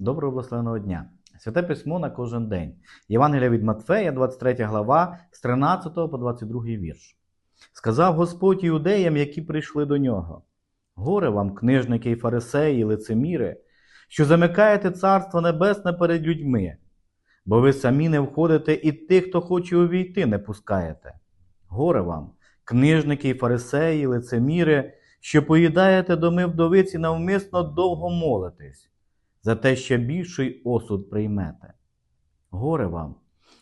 Доброго благословеного дня! Святе письмо на кожен день. Євангелія від Матфея, 23 глава, з 13 по 22 вірш. Сказав Господь іудеям, які прийшли до нього: Горе вам, книжники і фарисеї, і лицеміри, що замикаєте царство небесне перед людьми, бо ви самі не входите, і тих, хто хоче увійти, не пускаєте. Горе вам, книжники і фарисеї, і лицеміри, що поїдаєте доми вдовиці навмисно довго молитесь, за те ще більший осуд приймете. Горе вам,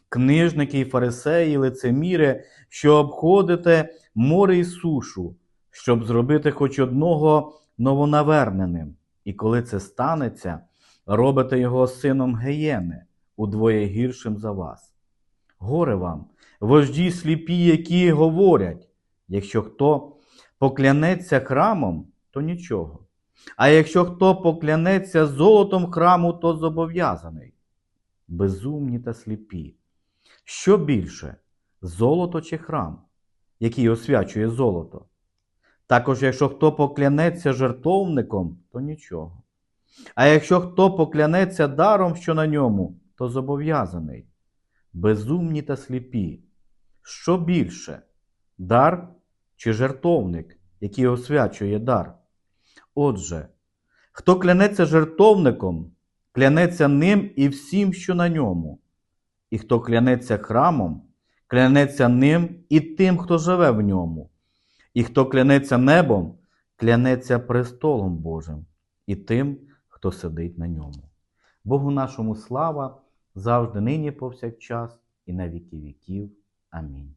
книжники і фарисеї, лицеміри, що обходите море і сушу, щоб зробити хоч одного новонаверненим, і коли це станеться, робите його сином геєни, удвоє гіршим за вас. Горе вам, вожді сліпі, які говорять, якщо хто поклянеться храмом, то нічого. А якщо хто поклянеться золотом храму, то зобов'язаний. Безумні та сліпі. Що більше золото чи храм, який освячує золото? Також, якщо хто поклянеться жертовником, то нічого. А якщо хто поклянеться даром, що на ньому, то зобов'язаний. Безумні та сліпі. Що більше дар чи жертовник, який освячує дар? Отже, хто клянеться жертовником, клянеться ним і всім, що на ньому. І хто клянеться храмом, клянеться ним і тим, хто живе в ньому. І хто клянеться небом, клянеться престолом Божим і тим, хто сидить на ньому. Богу нашому слава завжди нині повсякчас і на віки віків. Амінь.